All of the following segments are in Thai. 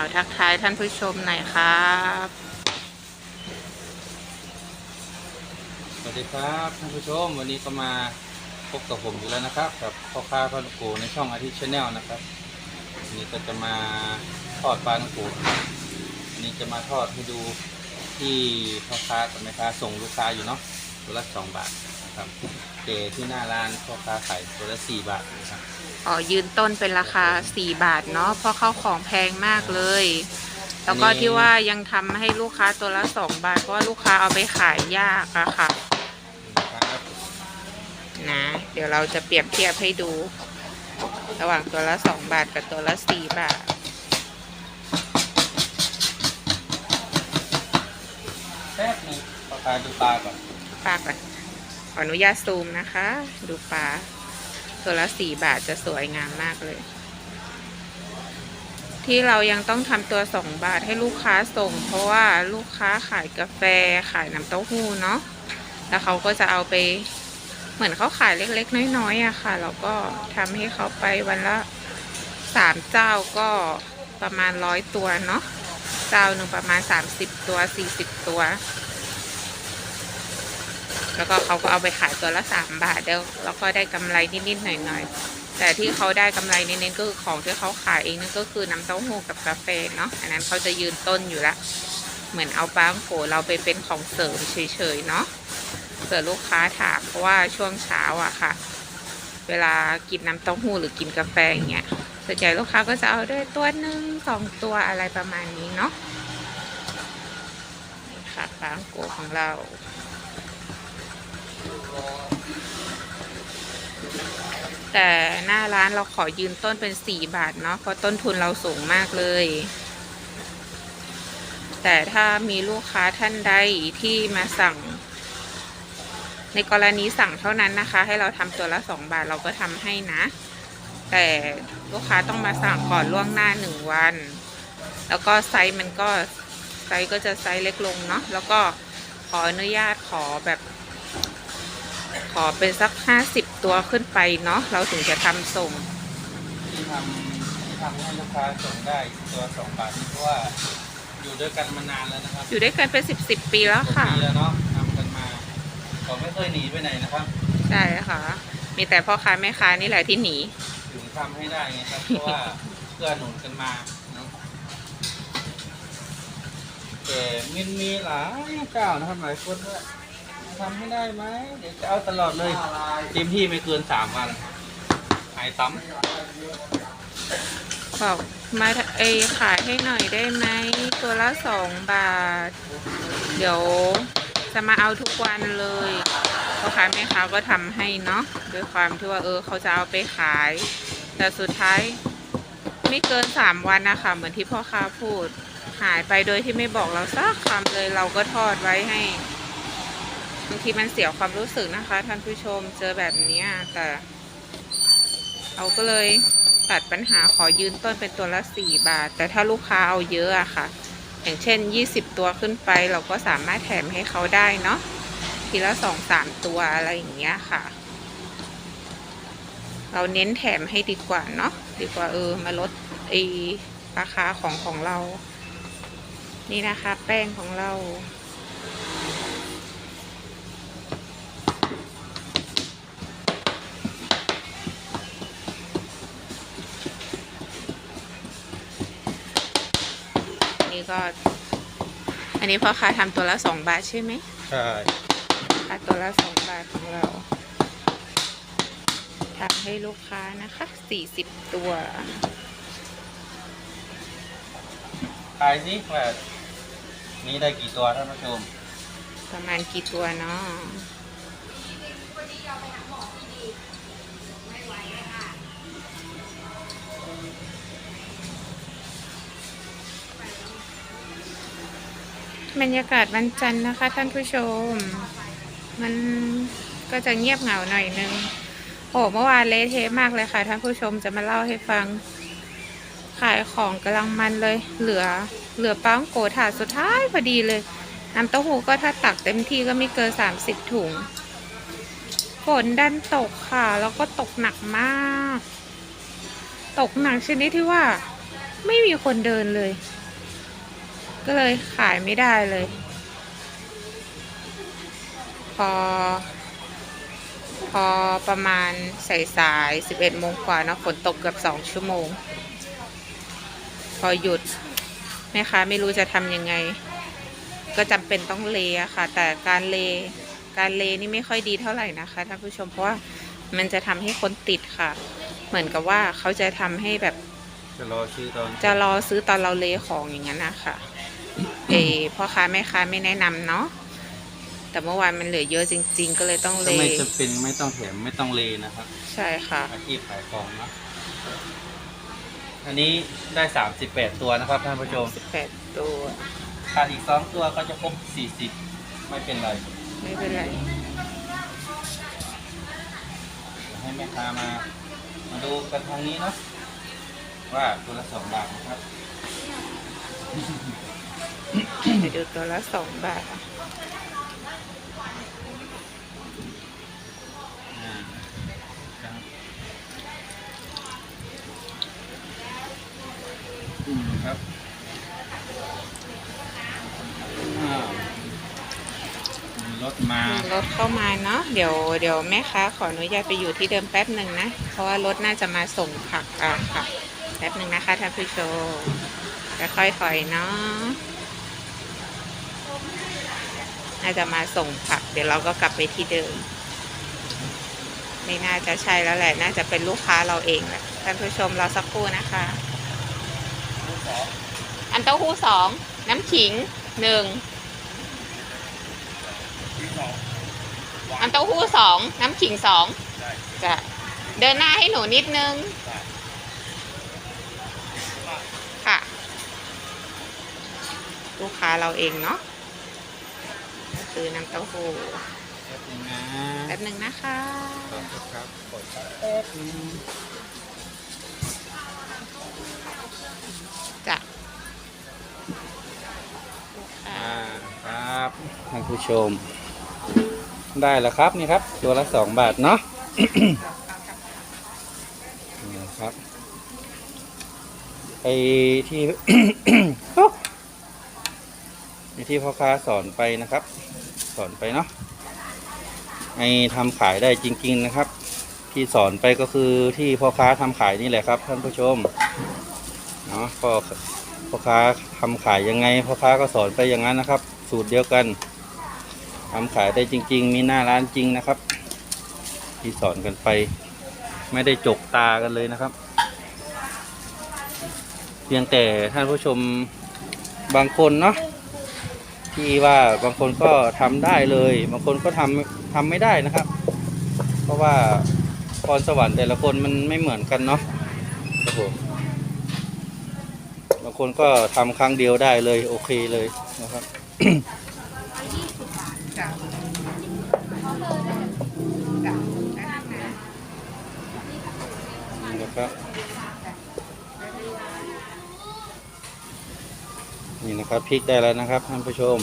เอาทักทายท่านผู้ชมหน่อยครับสวัสดีครับท่านผู้ชมวันนี้ก็มาพบกับผมอีกแล้วนะครับกับพ่อค้าปลาลูกโกในช่องอาทิตย์ชาแนลนะครับวันนี้ก็จะมาทอดปลาลูกโกวันนี้จะมาทอดให้ดูที่พ่อค้ากับแม่ค้าส่งลูกค้าอยู่เนาะตัวละสองบาทนะครับเจที่หน้าร้านพ่อค้าขายตัวละสี่บาทนะครับ อ๋อยืนต้นเป็นราคา 4 บาทเนาะเพราะเข้าของแพงมากเลย แล้วก็ที่ว่ายังทำให้ลูกค้าตัวละ 2 บาท เพราะว่าลูกค้าเอาไปขายยากอะค่ะครับนะเดี๋ยวเราจะเปรียบเทียบให้ดู ระหว่างตัวละ 2 บาทกับตัวละ 4 บาท แป๊บหนึงพ่อค้าดูปลาก่อน ปลาก่อนขออนุญาตซูมนะคะ ดูปลา ตัวละ4บาทจะสวยงามมากเลย ที่เรายังต้องทำตัว2บาทให้ลูกค้าส่ง เพราะว่าลูกค้าขายกาแฟขายน้ำเต้าหู้เนาะแล้วเขาก็จะเอาไปเหมือนเขาขายเล็กๆ น้อยๆอะค่ะ เราก็ทำให้เขาไปวันละสามเจ้าก็ประมาณร้อยตัวเนาะเจ้าหนึ่งประมาณ30ตัว40ตัว แล้วก็เขาก็เอาไปขายตัวละสามบาทแล้วแล้วก็ได้กำไรนิดๆหน่อยๆ แต่ที่เขาได้กำไรเน้นๆก็คือของที่เขาขายเองนั่นก็คือน้ำเต้าหู้กับกาแฟเนาะอันนั้นเขาจะยืนต้นอยู่ละเหมือนเอาปังโกเราไปเป็นของเสริมเฉยๆเนาะเผื่อลูกค้าถามเพราะว่าช่วงเช้าอะค่ะ เวลากินน้ำเต้าหู้หรือกินกาแฟอย่างเงี้ยส่วนใหญ่ลูกค้าก็จะเอาด้วยตัวหนึ่งสองตัวอะไรประมาณนี้เนาะนี่ค่ะปังโกของเรา แต่หน้าร้านเราขอยืนต้นเป็นสี่บาทเนาะเพราะต้นทุนเราสูงมากเลย แต่ถ้ามีลูกค้าท่านใดที่มาสั่ง ในกรณีสั่งเท่านั้นนะคะ ให้เราทำตัวละสองบาทเราก็ทำให้นะ แต่ลูกค้าต้องมาสั่งก่อนล่วงหน้าหนึ่งวัน แล้วก็ไซส์มันก็ไซส์ก็จะไซส์เล็กลงเนาะแล้วก็ขออนุญาตขอแบบ ขอเป็นสักห้าสิบตัวขึ้นไปเนาะเราถึงจะทำส่งที่ทำที่ทำให้ลูกค้าส่งได้ตัวสองบาทนี่เพราะว่าอยู่ด้วยกันมานานแล้วนะครับอยู่ด้วยกันเป็นสิบสิบปีแล้วค่ะปีแล้วเนาะทำกันมาก็ไม่เคยหนีไปไหนนะครับใช่ค่ะ มีแต่พ่อค้าแม่ค้านี่แหละที่หนีถึงทำให้ได้ไงครับเพราะว่าเพื่อหนุนกันมาเนาะแต่มินมีหลายเจ้านะครับหลายคนว่า ทำให้ได้ไหมเดี๋ยวจะเอาตลอดเลยเต็มที่ไม่เกินสามวัน หายตั้มบอกมาเอขายให้หน่อยได้ไหมตัวละสองบาท เดี๋ยวจะมาเอาทุกวันเลยพ่อค้าแม่ค้าก็ทำให้เนาะด้วยความที่ว่าเออเขาจะเอาไปขาย แต่สุดท้ายไม่เกินสามวันนะคะเหมือนที่พ่อค้าพูด หายไปโดยที่ไม่บอกเราสักคำเลยเราก็ทอดไว้ให้ บางทีมันเสียความรู้สึกนะคะท่านผู้ชมเจอแบบนี้แต่เราก็เลยตัดปัญหาขอยืนต้นเป็นตัวละ4บาท แต่ถ้าลูกค้าเอาเยอะอะค่ะ อย่างเช่น 20 ตัวขึ้นไป เราก็สามารถแถมให้เขาได้เนาะทีละสองสามตัวอะไรอย่างเงี้ยค่ะ เราเน้นแถมให้ดีกว่าเนาะดีกว่าเออมาลดไอราคาของของเรา นี่นะคะ แป้งของเรา ก็ อันนี้พ่อค้าทำตัวละสองบาทใช่ไหมใช่ค่าตัวละสองบาทของเราทำให้ลูกค้านะคะสี่สิบตัวขายสิว่านี้ได้กี่ตัวท่านผู้ชม ประมาณกี่ตัวเนาะ บรรยากาศวันจันทร์นะคะ ท่านผู้ชม มันก็จะเงียบเหงาหน่อยนึง โอ้เมื่อวานเละเทะมากเลยค่ะ ท่านผู้ชมจะมาเล่าให้ฟัง ขายของกำลังมันเลย เหลือ เหลือปังโกถาดสุดท้ายพอดีเลย น้ำเต้าหู้ก็ถ้าตักเต็มที่ก็ไม่เกินสามสิบถุง ฝนดันตกค่ะ แล้วก็ตกหนักมาก ตกหนักชนิดที่ว่า ไม่มีคนเดินเลย ก็เลยขายไม่ได้เลย พอ พอประมาณสายสายสิบเอ็ดโมงกว่าเนอะฝนตกเกือบสองชั่วโมง พอหยุดแม่ค้าไม่รู้จะทำยังไง ก็จำเป็นต้องเลอะค่ะ แต่การเลการเลนี่ไม่ค่อยดีเท่าไหร่นะคะท่านผู้ชมเพราะว่ามันจะทำให้คนติดค่ะ เหมือนกับว่าเขาจะทำให้แบบ จะรอชื่อตอนจะรอซื้อตอนเราเลของอย่างนั้นนะคะ เออพ่อค้าแม่ค้าไม่แนะนำเนาะแต่เมื่อวานมันเหลือเยอะจริง ๆ ก็เลยต้องเลถ้าไม่จะเป็นไม่ต้องแถมไม่ต้องเลนะครับใช่ค่ะอาชีพขายของเนอะอันนี้ได้สามสิบแปดตัวนะครับท่านผู้ชม18ตัวขาดอีกสองตัวก็จะครบสี่สิบไม่เป็นไรไม่เป็นไรให้แม่ค้ามา มาดูกันทางนี้เนาะว่าตัวละสองบาทนะครับ ไปดูตัวละสองบาทอ่าครับอืมครับอ่ามีรถมามีรถเข้ามาเนาะ เดี๋ยวเดี๋ยวแม่ค้าขออนุญาตไปอยู่ที่เดิมแป๊บหนึ่งนะ เพราะว่ารถน่าจะมาส่งผักอะค่ะ แป๊บหนึ่งนะคะท่านผู้ชมค่อยๆถอยเนาะ น่าจะมาส่งผัก เดี๋ยวเราก็กลับไปที่เดิม ไม่น่าจะใช่แล้วแหละ น่าจะเป็นลูกค้าเราเองแหละท่านผู้ชมเรอสักครู่นะคะ อันเต้าหู้สองน้ำขิงหนึ่งอันเต้าหู้สองน้ำขิงสองจะเดินหน้าให้หนูนิดนึง ค่ะ ลูกค้าเราเองเนาะ คือน้ำเต้าหู้แป๊บนึงนะแป๊บหนึ่งนะคะขอบคุณครับกดแป๊บนึงจะอ่าครับท่านผู้ชม ได้แล้วครับนี่ครับ ตัวละสองบาทเนาะ นี่นะครับไอที่ไอที่พ่อค้าสอนไปนะครับ สอนไปเนาะไอทำขายได้จริง ๆนะครับ ที่สอนไปก็คือที่พ่อค้าทำขายนี่แหละครับ ท่านผู้ชมเนาะก็พ่อค้าทำขายยังไงพ่อค้าก็สอนไปอย่างนั้นนะครับ สูตรเดียวกันทำขายได้จริง ๆ มีหน้าร้านจริงนะครับ ที่สอนกันไป ไม่ได้จกตากันเลยนะครับ เพียงแต่ท่านผู้ชมบางคนเนาะ ที่ว่าบางคนก็ทำได้เลย บางคนก็ทำทำไม่ได้นะครับ เพราะว่าพรสวรรค์แต่ละคนมันไม่เหมือนกันเนาะครับผมบางคนก็ทำครั้งเดียวได้เลย โอเคเลยนะครับ ครับพริกได้แล้วนะครับท่านผู้ชม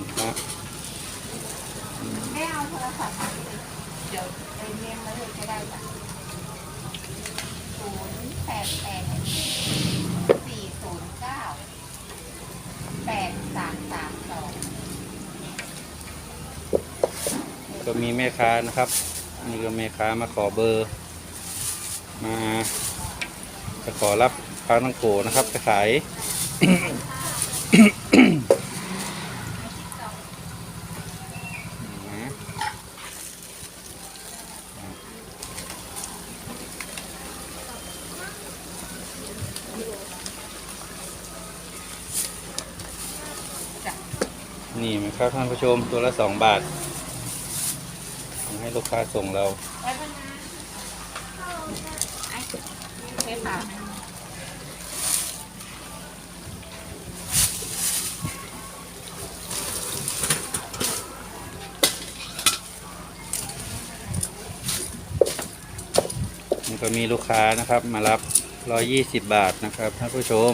นะครับไม่เอาโทรศัพท์มาเดี๋ยวไปเรียนมาเลยก็ได้จ้ะศูนย์แปดแปดสี่ศูนย์เก้าแปดสามสามสองก็มีแม่ค้านะครับ นี่ก็แม่ค้ามาขอเบอร์ มาจะขอรับปลาทังโกนะครับไปขาย นี่ไหมครับท่านผู้ชมตัวละสองบาทให้ลูกค้าส่งเราแล้วนะไอ้โอเคค่ะ ก็มีลูกค้านะครับ มารับ 120 บาทนะครับท่านผู้ชม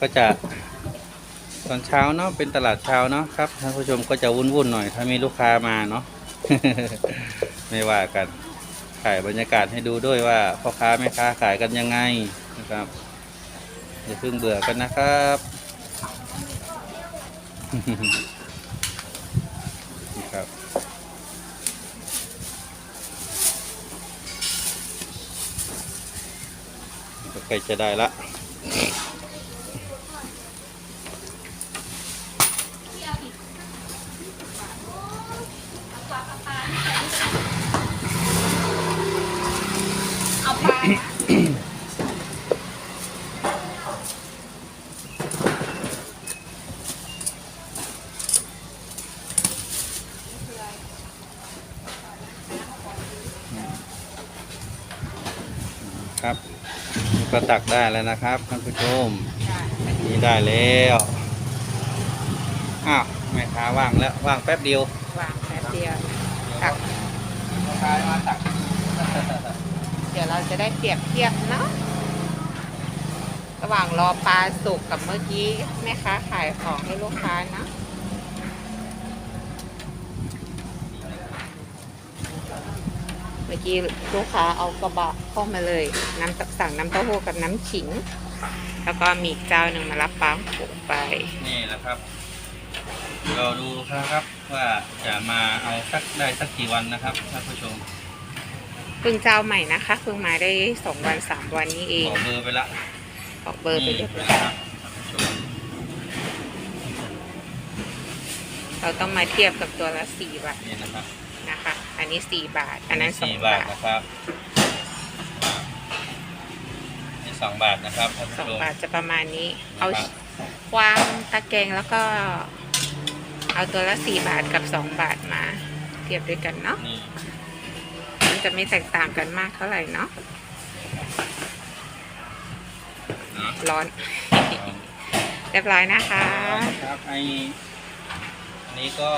ก็จะตอนเช้าเนาะเป็นตลาดเช้าเนาะครับท่านผู้ชมก็จะวุ่นๆหน่อย ถ้ามีลูกค้ามาเนาะไม่ว่ากันถ่ายบรรยากาศให้ดูด้วยว่าพ่อค้าแม่ค้าขายกันยังไงนะครับอย่าเพิ่งเบื่อกันนะครับนี่ครับก็ใกล้จะได้ละ เอาปลา ครับนี่ก็ตักได้แล้วนะครับท่านผู้ชมนี่ได้แล้วอ้าวแม่ค้าว่างแล้วว่างแป๊บเดียววางแป๊บเดียวตักลูกค้ามาตักเดี๋ยวเราจะได้เปรียบเทียบเนาะระหว่างรอปลาสุกกับเมื่อกี้แม่ค้าขายของให้ลูกค้านะเมื่อกี้ลูกค้าเอากระบะเข้ามาเลย น้ำตสั่งน้ำเต้าหู้กับน้ำขิง แล้วก็มีเจ้าหนึ่งมารับปลาผงไป นี่แหละครับเราดูครับว่าจะมาเอาสักได้สักกี่วันนะครับท่านผู้ชม เพิ่งเจ้าใหม่นะคะเพิ่งมาได้สองวันสามวันนี้เองบอกเบอร์ไปละบอกเบอร์ไปนี่เรียบร้อยนะครับท่านผู้ชมเราต้องมาเทียบกับตัวละสี่บาทนี่นะครับนะคะ อันนี้สี่บาท อันนั้นสองสี่บาทนะครับนี่สองบาทนะครับท่านผู้สองชมบาทจะประมาณนี้ เอาครับวางตะแกรงแล้วก็ เอาตัวละสี่บาทกับสองบาทมา เทียบด้วยกันเนาะ นี่มัน จะไม่แตกต่างกันมากเท่าไหร่เนาะเนาะร้อน เรียบร้อยนะคะครับไออันนี้ก็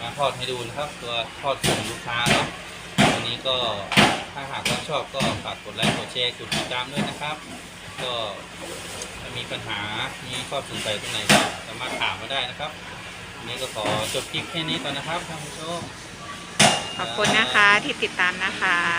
มาทอดให้ดูนะครับ ตัวทอดส่งลูกค้าเนาะอันนี้ก็ถ้าหากว่าชอบก็ฝากกดไลค์กดแชร์กดติดตามด้วยนะครับ ก็ถ้ามีปัญหามีข้อสงสัยตรงไหนก็สามารถถามมาได้นะครับวันนี้ก็ขอจบคลิปแค่นี้ก่อนนะครับท่านผู้ชม ขอบคุณนะคะที่ติดตามนะคะ